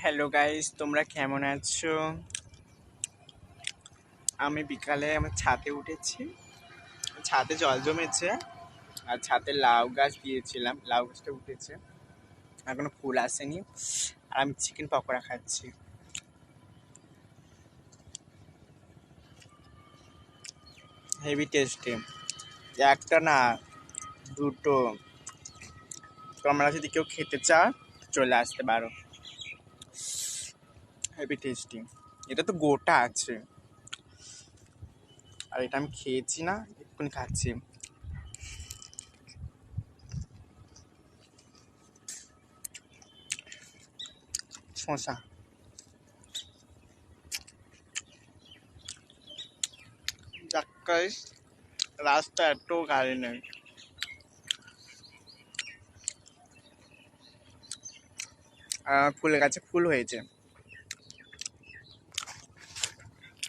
Hello guys তোমরা কেমন আছো? আমি বিকালে আমার ছাদে উঠেছি। ছাদে জল জমেছে আর ছাদে লাউ গাছ দিয়েছিলাম। লাউ গাছটা উঠেছে। এখনও ফুল আসেনি। আর আমি চিকেন পকোড়া খাচ্ছি। হেভি টেস্টি একটা না, দুটো। তোমরা যদি কেউ খেতে চাও, চলে আসতে পারো। হেভি টেস্টি এটা তো গোটা আছে। আর এটা আমি খেয়েছি না, এক্ষুনি খাচ্ছি। শশা রাস্তা এত গাড়ি নেই। আর ফুলের গাছে ফুল হয়েছে।